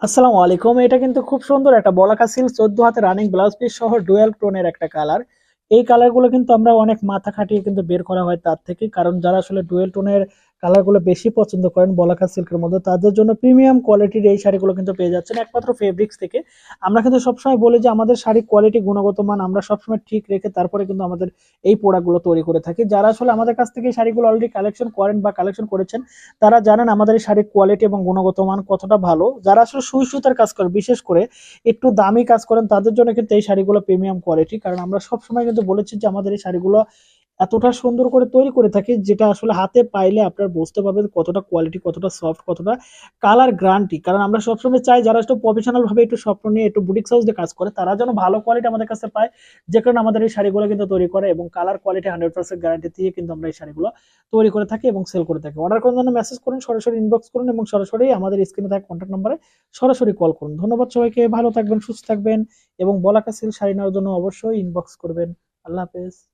আসসালামু আলাইকুম। এটা কিন্তু খুব সুন্দর একটা বলাকা সিল্ক, চোদ্দ হাতে রানিং ব্লাউজ পিস সহ ডুয়েল টোনের একটা কালার এই কালারগুলো কিন্তু আমরা অনেক মাথা খাটিয়ে কিন্তু বের করা হয় তার থেকে, কারণ যারা আসলে ডুয়েল টোনের কালারগুলো বেশি পছন্দ করেন বলাকা সিল্কের মধ্যে, তাদের জন্য প্রিমিয়াম কোয়ালিটির এই শাড়িগুলো কিন্তু পেয়ে যাচ্ছেন একমাত্র ফেব্রিক্স থেকে। আমরা কিন্তু সবসময় বলি যে আমাদের শাড়ি কোয়ালিটি গুণগত মান আমরা সবসময় ঠিক রেখে তারপরে কিন্তু আমাদের এই প্রোডাক্টগুলো তৈরি করে থাকি। যারা আসলে আমাদের কাছ থেকে এই শাড়িগুলো অলরেডি কালেকশন করেন বা কালেকশন করেছেন, তারা জানেন আমাদের এই শাড়ির কোয়ালিটি এবং গুণগত মান কতটা ভালো। যারা আসলে সুই সুতার কাজ করেন বিশেষ করে একটু দামি কাজ করেন, তাদের জন্য কিন্তু এই শাড়িগুলো প্রিমিয়াম কোয়ালিটি কারণ আমরা সবসময় কিন্তু বলেছি যে আমাদের এই শাড়িগুলো এতটা সুন্দর করে তৈরি করে থাকি যেটা আসলে হাতে পাইলে আপনার বুঝতে পারবেন কতটা কোয়ালিটি কতটা সফট কতটা কালার গ্রান্টি কারণ আমরা সবসময় চাই যারা একটু প্রফেশনাল ভাবে একটু স্বপ্ন নিয়ে একটু বুটিক হাউস দিয়ে কাজ করে, তারা যেন ভালো কোয়ালিটি আমাদের কাছে পায়। যে কারণে আমাদের এই শাড়িগুলো কিন্তু তৈরি করে এবং colour quality hundred percent guarantee দিয়ে কিন্তু আমরা এই শাড়িগুলো তৈরি করে থাকি এবং সেল করে থাকি। অর্ডার করার জন্য মেসেজ করুন, সরাসরি ইনবক্স করুন এবং সরাসরি আমাদের স্ক্রিনে থাকা কন্ট্যাক্ট নাম্বারে সরাসরি কল করুন। ধন্যবাদ সবাইকে, ভালো থাকবেন, সুস্থ থাকবেন এবং বলাকা সিল শাড়ি নেওয়ার জন্য অবশ্যই ইনবক্স করবেন। আল্লাহ হাফেজ।